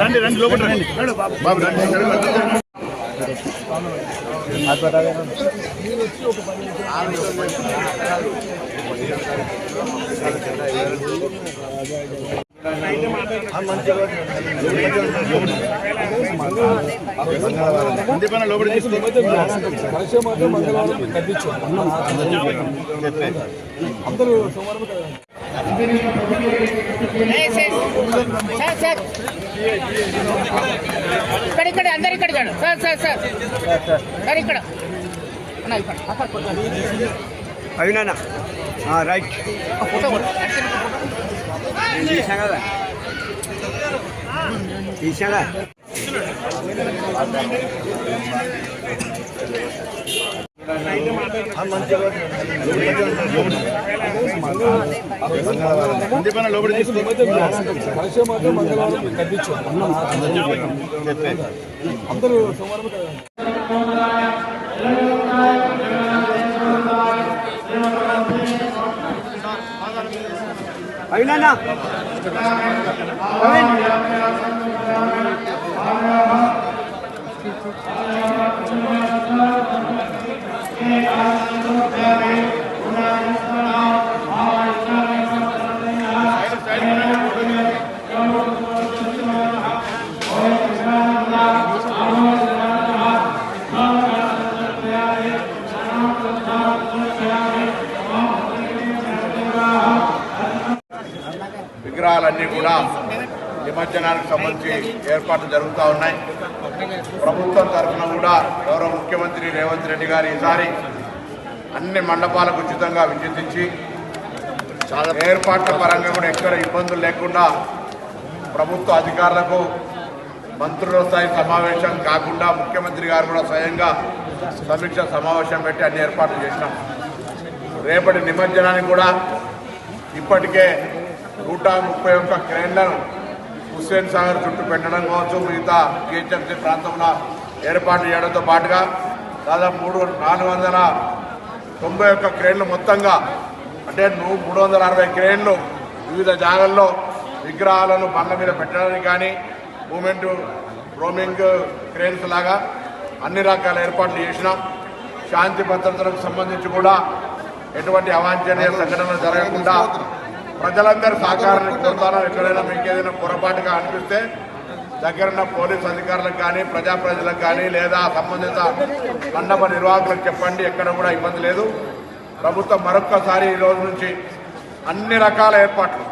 రండి. రండి లోపల రండి. బాబు రండి. లోపల తీసుకో కలిసేమాట మంగళవారం కట్టించాం అందరూ సోమవారం సార్ సార్ ఇక్కడ ఇక్కడ అందరు ఇక్కడ చూడు సార్ సార్ సార్ సార్ ఇక్కడ అన్న ఇక్కడ రైట్ ఫోటో తీసా కదా తీసాడా లోపల తీసుకో మంగళవారం కట్టించాం అందరూ సోమవారం అయినా అన్నీ కూడా నిమజ్జనానికి సంబంధించి ఏర్పాట్లు జరుగుతూ ఉన్నాయి. ప్రభుత్వం తరఫున కూడా గౌరవ ముఖ్యమంత్రి రేవంత్ రెడ్డి గారు ఈసారి అన్ని మండపాలకు ఉచితంగా విద్యుతించి ఏర్పాట్ల పరంగా కూడా ఎక్కడ ఇబ్బందులు లేకుండా ప్రభుత్వ అధికారులకు మంత్రుల స్థాయి సమావేశం కాకుండా ముఖ్యమంత్రి గారు కూడా స్వయంగా సమీక్ష సమావేశం పెట్టి అన్ని ఏర్పాట్లు చేసినాం. రేపటి నిమజ్జనానికి కూడా ఇప్పటికే నూట ముప్పై ఒక్క క్రేన్లను హుస్సేన్ సాగర్ చుట్టూ పెట్టడం కావచ్చు మిగతా జిహెచ్ఎంసీ ప్రాంతంలో ఏర్పాటు చేయడంతో పాటుగా దాదాపు మూడు నాలుగు వందల తొంభై ఒక్క క్రేన్లు మొత్తంగా అంటే నువ్వు మూడు వందల అరవై క్రేన్లు వివిధ జాగాల్లో విగ్రహాలను బండ్ల మీద పెట్టడానికి కానీ మూమెంట్ రోమింగ్ క్రేన్స్ లాగా అన్ని రకాల ఏర్పాట్లు చేసినాం. శాంతి భద్రతలకు సంబంధించి కూడా ఎటువంటి అవాంఛనీయ సంఘటనలు జరగకుండా ప్రజలందరూ సహకారాన్ని కోరుతాను ఎక్కడైనా మీకు ఏదైనా పొరపాటుగా అనిపిస్తే దగ్గరున్న పోలీస్ అధికారులకు కానీ ప్రజా ప్రజలకు కానీ లేదా సంబంధిత మండప నిర్వాహకులకు చెప్పండి. ఎక్కడ కూడా ఇబ్బంది లేదు. ప్రభుత్వం మరొక్కసారి ఈ రోజు నుంచి అన్ని రకాల ఏర్పాట్లు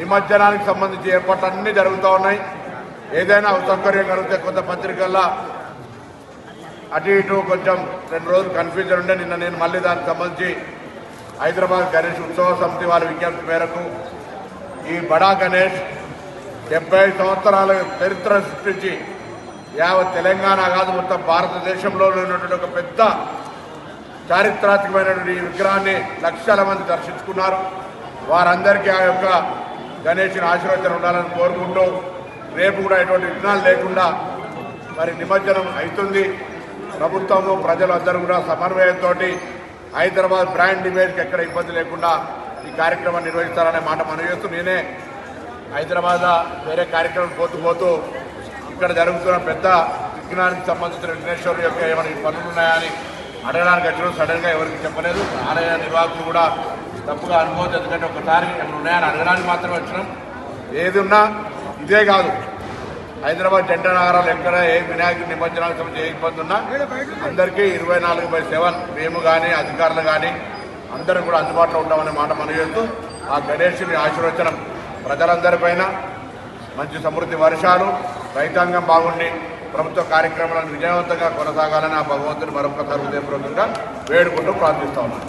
నిమజ్జనానికి సంబంధించి ఏర్పాట్లు అన్నీ జరుగుతూ ఉన్నాయి. ఏదైనా అసౌకర్యం కలిగితే కొంత పత్రికల్లో అటు ఇటు కొంచెం రెండు రోజులు కన్ఫ్యూజన్ ఉండే. నిన్న నేను మళ్ళీ దానికి సంబంధించి హైదరాబాద్ గణేష్ ఉత్సవ సమితి వారి విజ్ఞప్తి మేరకు ఈ బడా గణేష్ డెబ్బై సంవత్సరాల చరిత్ర సృష్టించి యావత్ తెలంగాణ కాదు మొత్తం భారతదేశంలో ఉన్నటువంటి ఒక పెద్ద చారిత్రాత్మకమైనటువంటి ఈ విగ్రహాన్ని లక్షల మంది దర్శించుకున్నారు. వారందరికీ ఆ యొక్క గణేషుని ఆశీర్వచనం ఉండాలని కోరుకుంటూ రేపు కూడా ఎటువంటి విఘ్నాలు లేకుండా మరి నిమజ్జనం అవుతుంది. ప్రభుత్వము ప్రజలు అందరూ కూడా సమన్వయంతో హైదరాబాద్ బ్రాండ్ ఇమేజ్కి ఎక్కడ ఇబ్బంది లేకుండా ఈ కార్యక్రమాన్ని నిర్వహిస్తారనే మాట మనం చేస్తూ నేనే హైదరాబాద్ వేరే కార్యక్రమం పోతూ పోతూ ఇక్కడ జరుగుతున్న పెద్ద విజ్ఞానానికి సంబంధించిన విఘ్నేశ్వరు యొక్క ఏమైనా పనులు ఉన్నాయని అడగడానికి వచ్చిన సడన్గా ఎవరికి చెప్పలేదు. ఆలయ నిర్వాహకులు కూడా తప్పుగా అనుకోవద్దు ఎందుకంటే ఒకసారి అక్కడ ఉన్నాయని అడగడానికి మాత్రమే వచ్చినాం. ఏది ఉన్నా ఇదే కాదు. హైదరాబాద్ జంట నగరాలు ఎక్కడ ఏ వినాయక నిమజ్జనాలు చేయకపోతున్నా అందరికీ ఇరవై నాలుగు బై సెవెన్ మేము కానీ అధికారులు కానీ అందరూ కూడా అందుబాటులో ఉంటామనే మాట మనం చేస్తూ ఆ గణేషుని ఆశీర్వచనం ప్రజలందరిపైన మంచి సమృద్ధి వర్షాలు రైతాంగం బాగుండి ప్రభుత్వ కార్యక్రమాలను విజయవంతంగా కొనసాగాలని ఆ భగవంతుని మరొకసారి హృదయపూర్వకంగా వేడుకుంటూ ప్రార్థిస్తా ఉన్నాను.